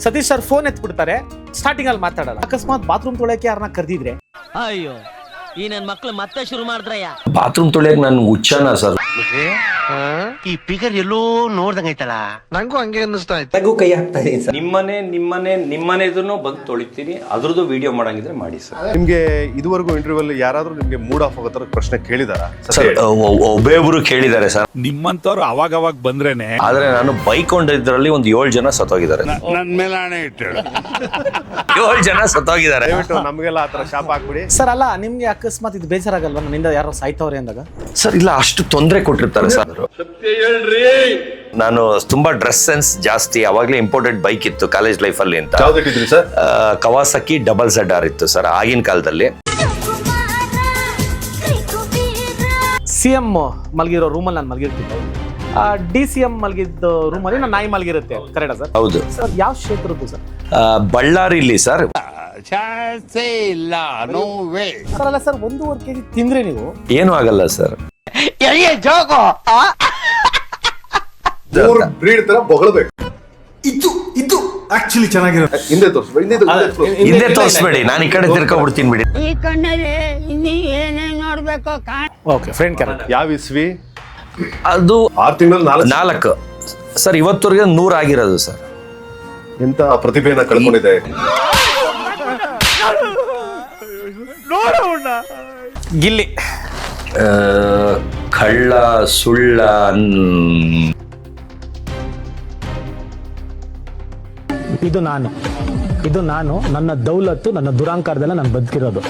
Satish sir phone ಎತ್ಬಿಡ್ತಾರೆ. Starting ಅಲ್ಲಿ ಮಾತಾಡಲ್ಲ. ಅಕಸ್ಮಾತ್ ಬಾತ್ರೂಮ್ ತೊಳೆಯಕ್ಕೆ ಯಾರನ್ನ ಕರೆದಿದ್ರೆ? ಅಯ್ಯೋ. ಈ ನನ್ ಮಕ್ಳು ಮತ್ತೆ ಶುರು ಮಾಡಿದ್ರಯ್ಯ. ಬಾತ್ರೂಮ್ ತೊಳೆಯಕ್ ನಾನು ಹುಚ್ಚನ ಸರ್. ಈ ಫಿಗರ್ ಎಲ್ಲೋ ನೋಡ್ದಂಗೈತಲ್ಲ ನಂಗೂ ಹಂಗೆ ಅನ್ನಿಸ್ತಾ ಇತ್ತು. ನನಗೂ ಕೈ ಹಾಕ್ತಾ ಇದೀನಿ ಸರ್. ನಿಮ್ಮನೆ ನಿಮ್ಮನೆ ನಿಮ್ಮನೆದನ್ನು ಬಂದು ತೊಳಿತೀನಿ. ಅದ್ರದ್ದು ವಿಡಿಯೋ ಮಾಡಂಗಿದ್ರೆ ಮಾಡಿ ಸರ್. ನಿಮ್ಗೆ ಇದುವರೆಗೂ ಇಂಟರ್ವ್ಯೂ ಅಲ್ಲಿ ಯಾರಾದ್ರೂ ನಿಮ್ಗೆ ಮೂಡ್ ಆಫ್ ಆಗೋ ತರ ಪ್ರಶ್ನೆ ಕೇಳಿದಾರ? ಸರ್ ಒಬ್ಬೊಬ್ರು ಕೇಳಿದ್ದಾರೆ ಸರ್. ನಿಮ್ಮಂತವ್ರು ಅವಾಗ ಅವಾಗ ಬಂದ್ರೇನೆ ಆದ್ರೆ ನಾನು ಬೈಕ್ ಒಂದಿದ್ರಲ್ಲಿ ಒಂದು ಏಳು ಜನ ಸತ್ತೋಗಿದ್ದಾರೆ. ನನ್ ಮೇಲೆ ಹಣೆ ಇಟ್ಟು ಏಳು ಜನ ಸತ್ತೋಗಿದ್ದಾರೆ. ದಯವಿಟ್ಟು ನಮ್ಗೆಲ್ಲ ಆತರ ಶಾಪ್ ಹಾಕ್ಬಿಡಿ. ಸರ್ ಅಲ್ಲ ನಿಮ್ಗೆ ಅಕಸ್ಮಾತ್ ಇದು ಬೇಜಾರಾಗಲ್ವಾ? ನನ್ನಿಂದ ಯಾರೋ ಸಾಯ್ತವ್ರೆ ಅಂದಾಗ? ಸರ್ ಇಲ್ಲ ಅಷ್ಟು ತೊಂದರೆ ಕೊಟ್ಟಿರ್ತಾರೆ ಸರ್ ನಾನು ತುಂಬಾ ಡ್ರೆಸ್ ಸೆನ್ಸ್ ಜಾಸ್ತಿ ಅವಾಗಲೇ ಇಂಪೋರ್ಟೆಡ್ ಬೈಕ್ ಇತ್ತು ಕಾಲೇಜ್ ಲೈಫ್ ಅಲ್ಲಿ ಅಂತ sir? Kawasaki double Z R ಇತ್ತು ಸರ್ ಆಗಿನ ಕಾಲದಲ್ಲಿ. ಸಿ ಎಂ ಮಲಗಿರೋ ರೂಮಲ್ಲಿ ನಾನು ಮಲಗಿರ್ತಿದ್ದೆ ಡಿ ಸಿ ಎಂ ಮಲಗಿದ್ದ ರೂಮಲ್ಲಿ ನಾನು ನಾಯಿ ಮಲಗಿರುತ್ತೆ. ಕರೆಕ್ಟಾ ಸರ್? ಹೌದು. ಸರ್ ಯಾವ ಕ್ಷೇತ್ರದ್ದು ಸರ್? ಬಳ್ಳಾರಿಲಿ ಸರ್. ಚಾನ್ಸೇ ಇಲ್ಲ ನೋ ವೇ ಸರ್ ಅಲ್ಲ ಸರ್ ಒಂದೂವರೆ ಕೆಜಿ ತಿಂದ್ರೆ ನೀವು? ಏನು ಆಗಲ್ಲ ಸರ್. ಮೂರು ಬ್ರೀಡ್ ತರ ಬೊಗಳಬೇಕು. ಇದು ಇದು ಆಕ್ಚುಲಿ ಚೆನ್ನಾಗಿರುತ್ತೆ. ಹಿಂದೆ ತೋರಿಸ್ಬೇಕು ಹಿಂದೆ ತೋರ್ಸು, ಹಿಂದೆ ತೋರ್ಸು. ಹಿಂದೆ ತೋರಿಸ್ಬೇಡಿ ನಾನು ಈ ಕಡೆ ತಿರ್ಕೊಬಿಡ್ತೀನಿ ಬಿಡಿ. ಈ ಕಣ್ಣಲ್ಲಿ ಇನ್ನೇ ಏನೇನ್ ನೋಡ್ಬೇಕೋ ಕಾಣ್ ಓಕೆ ಫ್ರೆಂಡ್ ಕ್ಯಾರೆಕ್ಟರ್ ಯಾವ ಇಸ್ವಿ? ಅದು ಆರು ತಿಂಗಳಲ್ಲಿ ನಾಲ್ಕು ನಾಲ್ಕು. ಸರ್ ಇವತ್ತವರೆಗೆ ನೂರ ಆಗಿರೋದು ಸರ್. ಎಂತ ಪ್ರತಿಭೆಯನ್ನ ಕಳ್ಕೊಂಡಿದೆ? ಗಿಲ್ಲಿ. ಆ, ಕಳ್ಳ ಸುಳ್ಳ ಇದು ನಾನು. ಇದು ನಾನು. ನನ್ನ ದೌಲತ್ತು ನನ್ನ ದುರಾಂಕಾರದಲ್ಲ ನಾನು ಬದುಕಿರೋದು.